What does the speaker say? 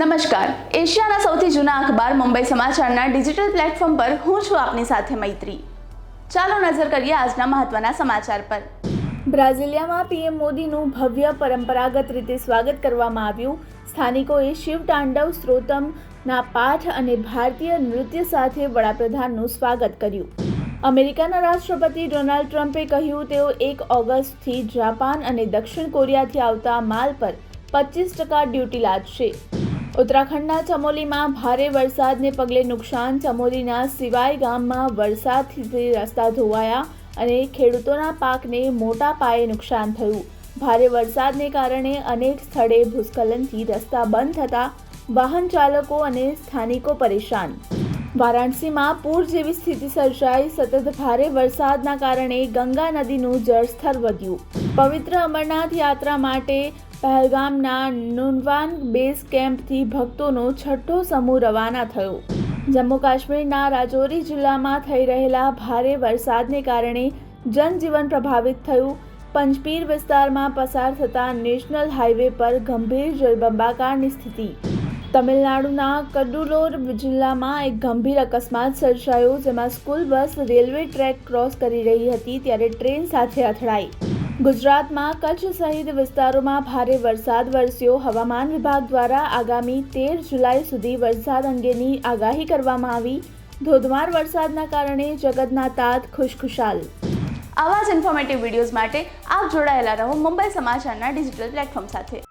નમસ્કાર. એશિયાના સૌથી જૂના અખબાર મુંબઈ સમાચારના ડિજિટલ પ્લેટફોર્મ પર હું છું આપની સાથે મૈત્રી. ચાલો નજર કરીએ આજના મહત્વના સમાચાર પર. બ્રાઝિલિયામાં પીએમ મોદીનું ભવ્ય પરંપરાગત રીતે સ્વાગત કરવામાં આવ્યું. સ્થાનિકોએ શિવ તાંડવ સ્ત્રોતમના પાઠ અને ભારતીય નૃત્ય સાથે વડાપ્રધાનનું સ્વાગત કર્યું. અમેરિકાના રાષ્ટ્રપતિ ડોનાલ્ડ ટ્રમ્પે કહ્યું, તેઓ એક ઓગસ્ટથી જાપાન અને દક્ષિણ કોરિયાથી આવતા માલ પર પચીસ ટકા ડ્યુટી લાદશે. ઉત્તરાખંડના ચમોલીમાં ભારે વરસાદને પગલે નુકસાન. ચમોલીના સિવાય ગામમાં વરસાદથી રસ્તા ધોવાયા અને ખેડૂતોના પાકને મોટા પાયે નુકસાન થયું. ભારે વરસાદને કારણે અનેક સ્થળે ભૂસ્ખલનથી રસ્તા બંધ થતા વાહન ચાલકો અને સ્થાનિકો પરેશાન. વારાણસીમાં પૂર જેવી સ્થિતિ સર્જાઈ. સતત ભારે વરસાદના કારણે ગંગા નદીનું જળસ્તર વધ્યું. પવિત્ર અમરનાથ યાત્રા માટે પહેલગામના નુનવાન બેઝ કેમ્પથી ભક્તોનો છઠ્ઠો સમૂહ રવાના થયો. જમ્મુ કાશ્મીરના રાજૌરી જિલ્લામાં થઈ રહેલા ભારે વરસાદને કારણે જનજીવન પ્રભાવિત થયું. પંચપીર વિસ્તારમાં પસાર થતા નેશનલ હાઈવે પર ગંભીર જળબંબાકારની સ્થિતિ. તમિલનાડુના કડુલોર જિલ્લામાં એક ગંભીર અકસ્માત સર્જાયો, જેમાં school bus railway track cross કરી રહી હતી, ત્યારે ટ્રેન સાથે અથડાઈ. ગુજરાતમાં કચ્છ સહિત વિસ્તારોમાં ભારે વરસાદ વરસ્યો. હવામાન વિભાગ દ્વારા આગામી તેર જુલાઈ સુધી વરસાદ અંગેની આગાહી કરવામાં આવી. ધોધમાર વરસાદના કારણે જગતના તાત ખુશખુશાલ. આવા જ ઇન્ફોર્મેટિવ વિડીયોઝ માટે આપ જોડાયેલા રહો મુંબઈ સમાચારના ડિજિટલ પ્લેટફોર્મ સાથે.